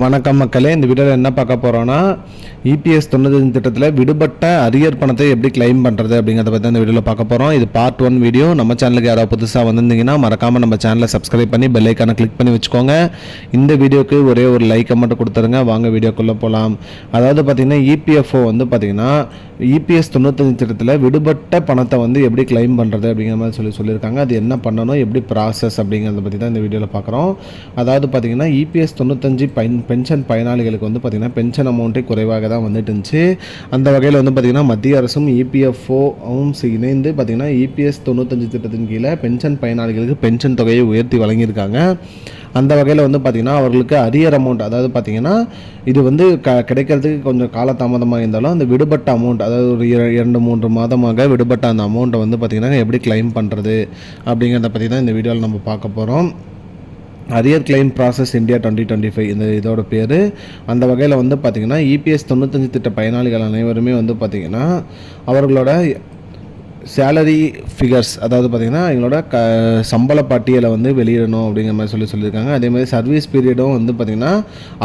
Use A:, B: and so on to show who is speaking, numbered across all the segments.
A: வணக்கம் மக்களே. இந்த வீடியோவில் என்ன பார்க்க போகிறோன்னா இபிஎஸ் தொண்ணூத்தஞ்சு திட்டத்தில் விடுபட்ட அரியர் பணத்தை எப்படி கிளைம் பண்ணுறது அப்படிங்கிறத பற்றி இந்த வீடியோவில் பார்க்க போகிறோம் இது பார்ட் ஒன் வீடியோ நம்ம சேனலுக்கு யாராவது புதுசாக வந்திருந்தீங்கன்னா மறக்காமல் நம்ம சேனலை சப்ஸ்கிரைப் பண்ணி பெல் ஐக்கானை கிளிக் பண்ணி வச்சுக்கோங்க. இந்த வீடியோக்கு ஒரே ஒரு லைக்கை மட்டும் கொடுத்துருங்க. வாங்க வீடியோக்குள்ளே போகலாம் அதாவது பார்த்தீங்கன்னா இபிஎஃப்ஓ வந்து பார்த்தீங்கன்னா இபிஎஸ் தொண்ணூத்தஞ்சு திட்டத்தில் விடுபட்ட பணத்தை வந்து எப்படி கிளைம் பண்ணுறது அப்படிங்கிற மாதிரி சொல்லி சொல்லியிருக்காங்க. அது என்ன பண்ணணும் எப்படி ப்ராசஸ் அப்படிங்கிறத பற்றி தான் இந்த வீடியோவில் பார்க்குறோம். அதாவது பார்த்தீங்கன்னா இபிஎஸ் தொண்ணூத்தஞ்சு பயன் பென்ஷன் பயனாளிகளுக்கு வந்து பார்த்திங்கன்னா பென்ஷன் அமௌண்ட்டே குறைவாக தான் வந்துட்டு இருந்துச்சு அந்த வகையில் வந்து பார்த்திங்கன்னா மத்திய அரசும் இபிஎஃப்ஓவும் இணைந்து பார்த்திங்கன்னா இபிஎஸ் தொண்ணூத்தஞ்சு திட்டத்தின் கீழே பென்ஷன் பயனாளிகளுக்கு பென்ஷன் தொகையை உயர்த்தி வழங்கியிருக்காங்க. அந்த வகையில் வந்து பார்த்திங்கன்னா அவர்களுக்கு அரியர் அமௌண்ட் அதாவது பார்த்திங்கன்னா இது வந்து க கிடைக்கிறதுக்கு கொஞ்சம் காலதாமதமாக இருந்தாலும் அந்த விடுபட்ட அமௌண்ட் அதாவது ஒரு இர- இரண்டு மூன்று மாதமாக விடுபட்ட அந்த அமௌண்ட்டை வந்து பார்த்திங்கன்னா எப்படி கிளைம் பண்ணுறது அப்படிங்கிறத பற்றி தான் இந்த வீடியோவில் நம்ம பார்க்க போகிறோம் arrear claim process India twenty twenty five இந்த இதோட பேர். அந்த வகையில் வந்து பார்த்திங்கன்னா இபிஎஸ் தொண்ணூத்தஞ்சு திட்ட பயனாளிகள் அனைவருமே வந்து பார்த்திங்கன்னா அவர்களோட சேலரி ஃபிகர்ஸ் அதாவது பார்த்திங்கன்னா எங்களோட க சம்பள பட்டியலை வந்து வெளியிடணும் அப்படிங்கிற மாதிரி சொல்லி சொல்லியிருக்காங்க. அதேமாதிரி சர்வீஸ் பீரியடும் வந்து பார்த்திங்கன்னா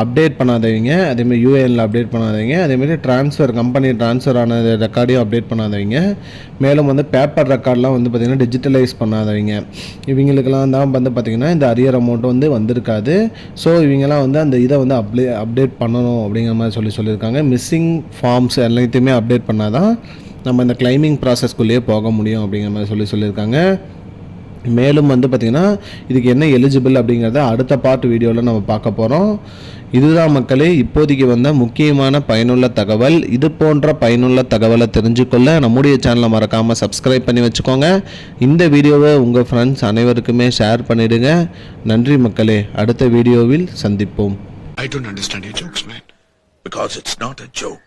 A: அப்டேட் பண்ணாதவங்க அதேமாதிரி யூஏஎனில் அப்டேட் பண்ணாதவங்க அதேமாதிரி ட்ரான்ஸ்ஃபர் கம்பெனி ட்ரான்ஸ்ஃபர் ஆன ரெக்கார்டையும் அப்டேட் பண்ணாதவங்க மேலும் வந்து பேப்பர் ரெக்கார்ட்லாம் வந்து பார்த்திங்கன்னா டிஜிட்டலைஸ் பண்ணாதவங்க இவங்களுக்கெல்லாம் தான் வந்து பார்த்திங்கன்னா இந்த அரியர் அமௌண்ட் வந்து வந்திருக்காது. ஸோ இவங்கெல்லாம் வந்து அந்த இதை வந்து அப்டே அப்டேட் பண்ணணும் அப்படிங்கிற மாதிரி சொல்லி சொல்லியிருக்காங்க. மிஸ்ஸிங் ஃபார்ம்ஸ் எல்லாத்தையுமே அப்டேட் பண்ணால் தான் நம்ம இந்த கிளைமிங் ப்ராசஸ்க்குள்ளேயே போக முடியும் அப்படிங்கிற மாதிரி சொல்லி சொல்லியிருக்காங்க. மேலும் வந்து பார்த்திங்கன்னா இதுக்கு என்ன எலிஜிபிள் அப்படிங்கிறத அடுத்த பார்ட் வீடியோவில் நம்ம பார்க்க போகிறோம் இதுதான் மக்களே இப்போதைக்கு வந்த முக்கியமான பயனுள்ள தகவல். இது போன்ற பயனுள்ள தகவலை தெரிஞ்சுக்கொள்ள நம்முடைய சேனலை மறக்காமல் சப்ஸ்கிரைப் பண்ணி வச்சுக்கோங்க. இந்த வீடியோவை உங்கள் ஃப்ரெண்ட்ஸ் அனைவருக்குமே ஷேர் பண்ணிவிடுங்க நன்றி மக்களே அடுத்த வீடியோவில் சந்திப்போம்.
B: I don't understand your jokes, man. Because it's not a joke.